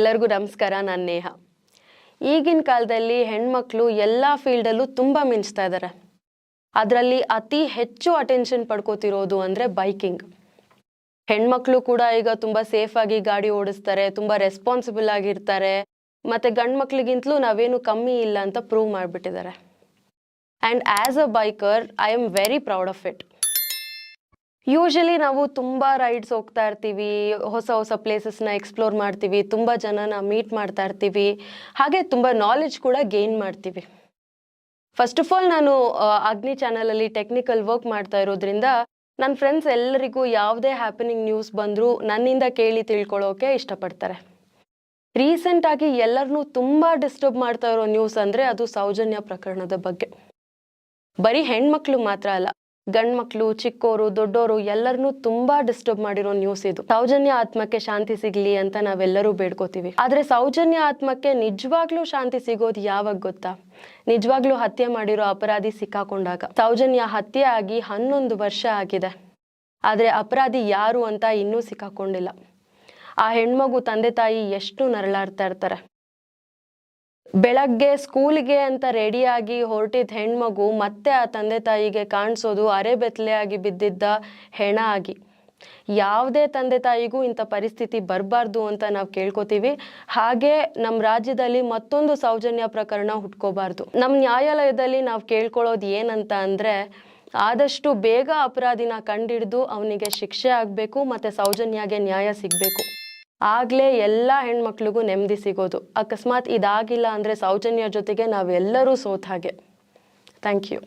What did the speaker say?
ಎಲ್ಲರಿಗೂ ನಮಸ್ಕಾರ, ನಾನು ನೇಹ. ಈಗಿನ ಕಾಲದಲ್ಲಿ ಹೆಣ್ಮಕ್ಳು ಎಲ್ಲ ಫೀಲ್ಡಲ್ಲೂ ತುಂಬ ಮಿಂಚ್ತಾ ಇದ್ದಾರೆ ಅದರಲ್ಲಿ ಅತಿ ಹೆಚ್ಚು ಅಟೆನ್ಷನ್ ಪಡ್ಕೋತಿರೋದು ಅಂದರೆ ಬೈಕಿಂಗ್ ಹೆಣ್ಮಕ್ಳು ಕೂಡ ಈಗ ತುಂಬ ಸೇಫಾಗಿ ಗಾಡಿ ಓಡಿಸ್ತಾರೆ, ತುಂಬ ರೆಸ್ಪಾನ್ಸಿಬಲ್ ಆಗಿರ್ತಾರೆ, ಮತ್ತು ಗಂಡು ಮಕ್ಳಿಗಿಂತಲೂ ನಾವೇನು ಕಮ್ಮಿ ಇಲ್ಲ ಅಂತ ಪ್ರೂವ್ ಮಾಡಿಬಿಟ್ಟಿದ್ದಾರೆ and as a biker I am very proud of it usually ನಾವು ತುಂಬ ರೈಡ್ಸ್ ಹೋಗ್ತಾ ಇರ್ತೀವಿ, ಹೊಸ ಹೊಸ ಪ್ಲೇಸಸ್ನ ಎಕ್ಸ್ಪ್ಲೋರ್ ಮಾಡ್ತೀವಿ, ತುಂಬ ಜನನ ಮೀಟ್ ಮಾಡ್ತಾ ಇರ್ತೀವಿ, ಹಾಗೆ ತುಂಬ ನಾಲೆಜ್ ಕೂಡ ಗೇನ್ ಮಾಡ್ತೀವಿ. ಫಸ್ಟ್ ಆಫ್ ಆಲ್ ನಾನು ಅಗ್ನಿ ಚಾನಲಲ್ಲಿ ಟೆಕ್ನಿಕಲ್ ವರ್ಕ್ ಮಾಡ್ತಾ ಇರೋದ್ರಿಂದ ನನ್ನ ಫ್ರೆಂಡ್ಸ್ ಎಲ್ಲರಿಗೂ ಯಾವುದೇ ಹ್ಯಾಪನಿಂಗ್ ನ್ಯೂಸ್ ಬಂದರೂ ನನ್ನಿಂದ ಕೇಳಿ ತಿಳ್ಕೊಳ್ಳೋಕೆ ಇಷ್ಟಪಡ್ತಾರೆ. ರೀಸೆಂಟಾಗಿ ಎಲ್ಲರನ್ನೂ ತುಂಬ ಡಿಸ್ಟರ್ಬ್ ಮಾಡ್ತಾ ಇರೋ ನ್ಯೂಸ್ ಅಂದರೆ ಅದು ಸೌಜನ್ಯ ಪ್ರಕರಣದ ಬಗ್ಗೆ. ಬರೀ ಹೆಣ್ಮಕ್ಳು ಮಾತ್ರ ಅಲ್ಲ ಗಂಡ್ಮಕ್ಳು, ಚಿಕ್ಕೋರು, ದೊಡ್ಡೋರು ಎಲ್ಲರನ್ನೂ ತುಂಬಾ ಡಿಸ್ಟರ್ಬ್ ಮಾಡಿರೋ ನ್ಯೂಸ್ ಇದು. ಸೌಜನ್ಯ ಆತ್ಮಕ್ಕೆ ಶಾಂತಿ ಸಿಗ್ಲಿ ಅಂತ ನಾವೆಲ್ಲರೂ ಬೇಡ್ಕೋತೀವಿ. ಆದ್ರೆ ಸೌಜನ್ಯ ಆತ್ಮಕ್ಕೆ ನಿಜವಾಗ್ಲೂ ಶಾಂತಿ ಸಿಗೋದು ಯಾವಾಗ ಗೊತ್ತಾ? ನಿಜವಾಗ್ಲೂ ಹತ್ಯೆ ಮಾಡಿರೋ ಅಪರಾಧಿ ಸಿಕ್ಕಾಕೊಂಡಾಗ. ಸೌಜನ್ಯ ಹತ್ಯೆ ಆಗಿ ಹನ್ನೊಂದು ವರ್ಷ ಆಗಿದೆ. ಆದ್ರೆ ಅಪರಾಧಿ ಯಾರು ಅಂತ ಇನ್ನೂ ಸಿಕ್ಕಾಕೊಂಡಿಲ್ಲ. ಆ ಹೆಣ್ಮಗು ತಂದೆ ತಾಯಿ ಎಷ್ಟು ನರಳಾಡ್ತಾ ಇರ್ತಾರೆ. ಬೆಳಗ್ಗೆ ಸ್ಕೂಲ್ಗೆ ಅಂತ ರೆಡಿಯಾಗಿ ಹೊರಟಿದ್ದ ಹೆಣ್ಮಗು ಮತ್ತೆ ಆ ತಂದೆ ತಾಯಿಗೆ ಕಾಣಿಸೋದು ಅರೆಬೆತ್ತಲೆ ಆಗಿ ಬಿದ್ದಿದ್ದ ಹೆಣ ಆಗಿ. ಯಾವುದೇ ತಂದೆ ತಾಯಿಗೂ ಇಂಥ ಪರಿಸ್ಥಿತಿ ಬರಬಾರ್ದು ಅಂತ ನಾವು ಕೇಳ್ಕೊತೀವಿ. ಹಾಗೆ ನಮ್ಮ ರಾಜ್ಯದಲ್ಲಿ ಮತ್ತೊಂದು ಸೌಜನ್ಯ ಪ್ರಕರಣ ಹುಟ್ಕೋಬಾರ್ದು. ನಮ್ಮ ನ್ಯಾಯಾಲಯದಲ್ಲಿ ನಾವು ಕೇಳ್ಕೊಳ್ಳೋದು ಏನಂತ ಅಂದರೆ, ಆದಷ್ಟು ಬೇಗ ಅಪರಾಧಿನ ಕಂಡಿಡಿದು ಅವನಿಗೆ ಶಿಕ್ಷೆ ಆಗಬೇಕು ಮತ್ತು ಸೌಜನ್ಯಗೆ ನ್ಯಾಯ ಸಿಗಬೇಕು. ಆಗಲೇ ಎಲ್ಲ ಹೆಣ್ಮಕ್ಳಿಗೂ ನೆಮ್ಮದಿ ಸಿಗೋದು. ಅಕಸ್ಮಾತ್ ಇದಾಗಿಲ್ಲ ಅಂದರೆ ಸೌಜನ್ಯ ಜೊತೆಗೆ ನಾವೆಲ್ಲರೂ ಸೋತ ಹಾಗೆ. Thank you